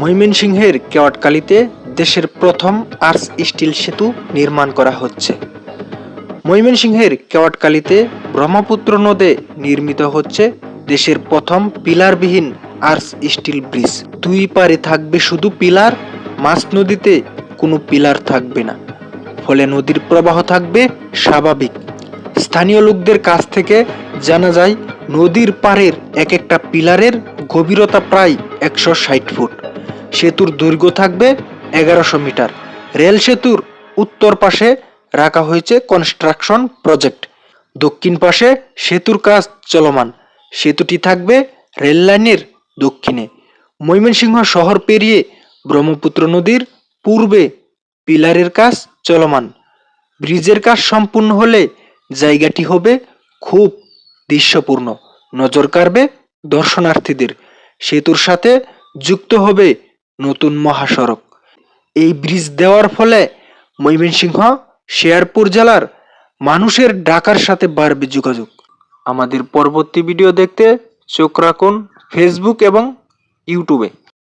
ময়মনসিংহের কেওয়াটকালিতে দেশের প্রথম আর্স স্টিল সেতু নির্মাণ করা হচ্ছে। ময়মনসিংহের কেওয়াটকালিতে ব্রহ্মপুত্র নদে নির্মিত হচ্ছে দেশের প্রথম পিলারবিহীন আর্স স্টিল ব্রিজ। দুই পারে থাকবে শুধু পিলার মাছ নদীতে কোনো পিলার থাকবে না। ফলে নদীর প্রবাহ থাকবে স্বাভাবিক। স্থানীয় লোকদের কাছ থেকে জানা যায়, নদীর পাড়ের এক একটা পিলারের গভীরতা প্রায় একশো ষাট ফুট। সেতুর দৈর্ঘ্য থাকবে এগারোশো মিটার। রেল সেতুর উত্তর পাশে রাখা হয়েছে কনস্ট্রাকশন প্রজেক্ট। দক্ষিণ পাশে সেতুর কাজ চলমান। সেতুটি থাকবে রেল লাইনের দক্ষিণে। ময়মনসিংহ শহর পেরিয়ে ব্রহ্মপুত্র নদীর পূর্বে পিলারের কাজ চলমান। ব্রিজের কাজ সম্পূর্ণ হলে জায়গাটি হবে খুব দৃশ্যপূর্ণ। নজর কাড়বে দর্শনার্থীদের। সেতুর সাথে যুক্ত হবে নতুন মহাসড়ক। এই ব্রিজ দেওয়ার ফলে ময়মনসিংহ, শেয়ারপুর জেলার মানুষের ঢাকার সাথে বাড়বে যোগাযোগ। আমাদের পরবর্তী ভিডিও দেখতে চোখ রাখুন ফেসবুক এবং ইউটিউবে